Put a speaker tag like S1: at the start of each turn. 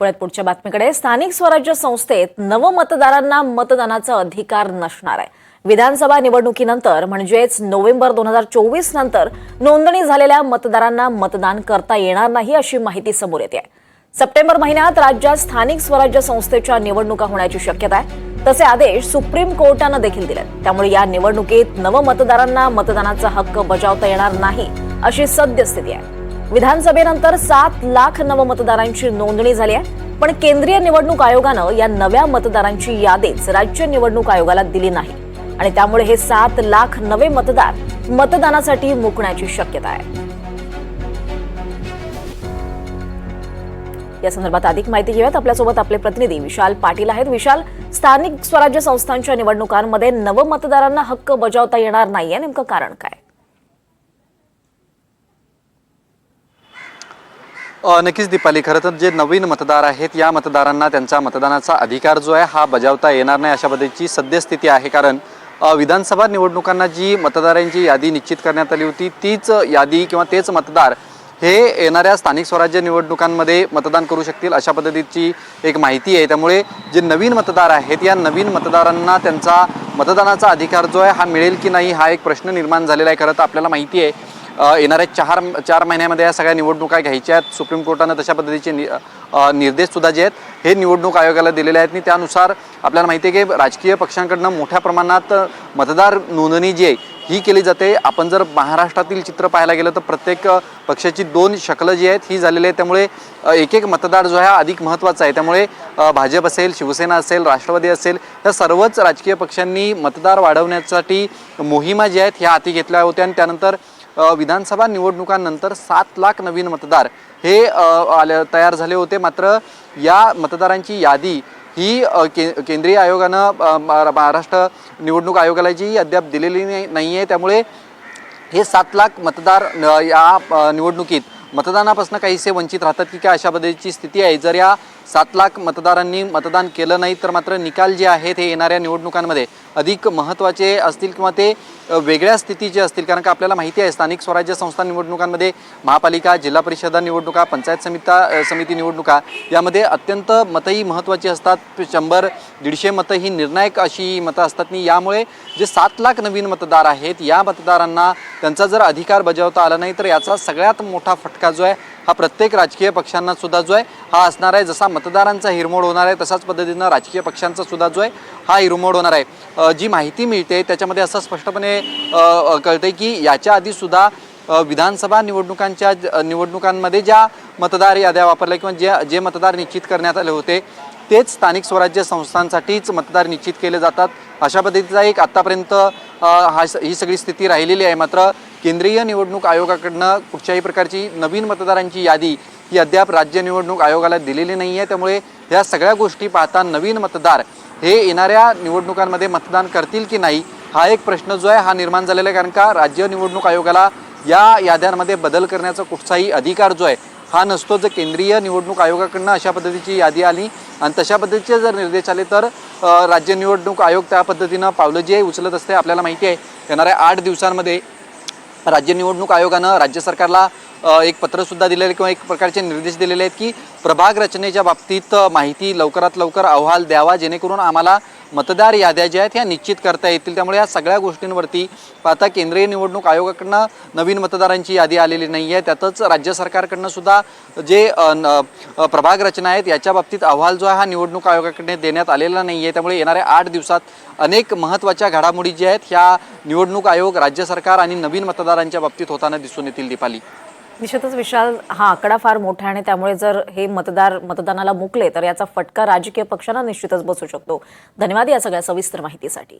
S1: पुण्यात पुढच्या बातमीकडे. स्थानिक स्वराज्य संस्थेत नवमतदारांना मतदानाचा अधिकार नसणार आहे. विधानसभा निवडणुकीनंतर म्हणजेच नोव्हेंबर दोन हजार चोवीस नंतर नोंदणी झालेल्या मतदारांना मतदान करता येणार नाही अशी माहिती समोर येते. आहे सप्टेंबर महिन्यात राज्यात स्थानिक स्वराज्य संस्थेच्या निवडणुका होण्याची शक्यता आहे. तसे आदेश सुप्रीम कोर्टानं देखील दिले त्यामुळे या निवडणुकीत नवमतदारांना मतदानाचा हक्क बजावता येणार नाही अशी सद्यस्थिती आहे. विधानसभेनंतर सात लाख नवमतदारांची नोंदणी झाली आहे. पण केंद्रीय निवडणूक आयोगानं या नव्या मतदारांची यादीच राज्य निवडणूक आयोगाला दिली नाही. आणि त्यामुळे हे सात लाख नवे मतदार मतदानासाठी मुकण्याची शक्यता आहे. या संदर्भात अधिक माहिती घेऊयात. आपल्यासोबत आपले प्रतिनिधी विशाल पाटील आहेत. विशाल स्थानिक स्वराज्य संस्थांच्या निवडणुकांमध्ये नवमतदारांना हक्क बजावता येणार नाहीये. नेमकं कारण काय?
S2: नक्कीच दीपाली खरं तर जे नवीन मतदार आहेत या मतदारांना त्यांचा मतदानाचा अधिकार जो आहे हा बजावता येणार नाही अशा पद्धतीची सद्यस्थिती आहे. कारण विधानसभा निवडणुकांना जी मतदारांची यादी निश्चित करण्यात आली होती तीच यादी किंवा तेच मतदार हे येणाऱ्या स्थानिक स्वराज्य निवडणुकांमध्ये मतदान करू शकतील अशा पद्धतीची एक माहिती आहे. त्यामुळे जे नवीन मतदार आहेत या नवीन मतदारांना त्यांचा मतदानाचा अधिकार जो आहे हा मिळेल की नाही हा एक प्रश्न निर्माण झालेला आहे. खरं तर आपल्याला माहिती आहे. येणाऱ्या चार चार महिन्यामध्ये या सगळ्या निवडणुका घ्यायच्या आहेत. सुप्रीम कोर्टानं तशा पद्धतीचे नि निर्देशसुद्धा जे आहेत हे निवडणूक आयोगाला दिलेले आहेत. आणि त्यानुसार आपल्याला माहिती आहे की राजकीय पक्षांकडनं मोठ्या प्रमाणात मतदार नोंदणी जी आहे ही केली जाते. आपण जर महाराष्ट्रातील चित्र पाहायला गेलं तर प्रत्येक पक्षाची दोन शकलं जी आहेत ही झालेली आहेत. त्यामुळे एक एक मतदार जो आहे अधिक महत्त्वाचा आहे. त्यामुळे भाजप असेल शिवसेना असेल राष्ट्रवादी असेल या सर्वच राजकीय पक्षांनी मतदार वाढवण्यासाठी मोहिमा ज्या आहेत ह्या हाती घेतल्या होत्या. आणि त्यानंतर विधानसभा निवडणुकांनंतर सात लाख नवीन मतदार हे आले तयार झाले होते. मात्र या मतदारांची यादी ही के केंद्रीय आयोगानं महाराष्ट्र निवडणूक आयोगाला जी अद्याप दिलेली नाही नाही आहे त्यामुळे हे सात लाख मतदार या निवडणुकीत मतदानापासून काहीसे वंचित राहतात की काय अशा पद्धतीची स्थिती आहे. जर या सात लाख मतदारांनी मतदान केलं नाही तर मात्र निकाल जे आहेत हे येणाऱ्या निवडणुकांमध्ये अधिक महत्त्वाचे असतील किंवा ते वेगळ्या स्थितीचे असतील. कारण का आपल्याला माहिती आहे स्थानिक स्वराज्य संस्था निवडणुकांमध्ये महापालिका जिल्हा परिषदा निवडणुका पंचायत समिता समिती निवडणुका यामध्ये अत्यंत मतही महत्त्वाची असतात. शंभर दीडशे मतं ही निर्णायक अशी मतं असतात. आणि यामुळे जे सात लाख नवीन मतदार आहेत या मतदारांना त्यांचा जर अधिकार बजावता आला नाही तर याचा सगळ्यात मोठा फटका जो आहे हा प्रत्येक राजकीय पक्षांना सुद्धा जो आहे हा असणार आहे जसा मतदारांचा हिरमोड होणार आहे तशाच पद्धतीनं राजकीय पक्षांचा सुद्धा जो आहे हा हिरमोड होणार आहे. जी माहिती मिळते त्याच्यामध्ये असं स्पष्टपणे अ, कळतंय की याच्या आधी सुद्धा विधानसभा निवडणुकांच्या निवडणुकांमध्ये ज्या मतदार याद्या वापरल्या किंवा जे जे मतदार निश्चित करण्यात आले होते तेच स्थानिक स्वराज्य संस्थांसाठीच मतदार निश्चित केले जातात. अशा पद्धतीचा एक आत्तापर्यंत हा ही सगळी स्थिती राहिलेली आहे. मात्र केंद्रीय निवडणूक आयोगाकडनं कुठच्याही प्रकारची नवीन मतदारांची यादी ही अद्याप राज्य निवडणूक आयोगाला दिलेली नाही आहे. त्यामुळे ह्या सगळ्या गोष्टी पाहता नवीन मतदार हे येणाऱ्या निवडणुकांमध्ये मतदान करतील की नाही हा एक प्रश्न जो आहे हा निर्माण झालेला आहे. कारण का राज्य निवडणूक आयोगाला या याद्यांमध्ये बदल करण्याचा कुठचाही अधिकार जो आहे हा नसतो जर केंद्रीय निवडणूक आयोगाकडनं अशा पद्धतीची यादी आली. आणि तशा पद्धतीचे जर निर्देश आले तर राज्य निवडणूक आयोग त्या पद्धतीनं पावलं जे उचलत असते आपल्याला माहिती आहे. येणाऱ्या आठ दिवसांमध्ये राज्य निवडणूक आयोगानं राज्य सरकारला एक पत्रसुद्धा दिलेलं किंवा एक प्रकारचे निर्देश दिलेले आहेत की प्रभाग रचनेच्या बाबतीत माहिती लवकरात लवकर अहवाल द्यावा जेणेकरून आम्हाला मतदार याद्या ज्या आहेत ह्या निश्चित करता येतील. त्यामुळे या सगळ्या गोष्टींवरती आता केंद्रीय निवडणूक आयोगाकडनं नवीन मतदारांची यादी आलेली नाही आहे त्यातच राज्य सरकारकडनं सुद्धा जे न- प्रभाग रचना आहेत याच्या बाबतीत अहवाल जो आहे हा निवडणूक आयोगाकडे देण्यात आलेला नाही आहे त्यामुळे येणाऱ्या आठ दिवसात अनेक महत्त्वाच्या घडामोडी ज्या आहेत ह्या निवडणूक आयोग राज्य सरकार आणि नवीन मतदारांच्या बाबतीत होताना दिसून येतील दीपाली.
S1: निश्चितच विशाल हा आकडा फार मोठा आहे आणि त्यामुळे जर हे मतदार मतदानाला मुकले तर याचा फटका राजकीय पक्षांना निश्चितच बसू शकतो. धन्यवाद या सगळ्या सविस्तर माहितीसाठी.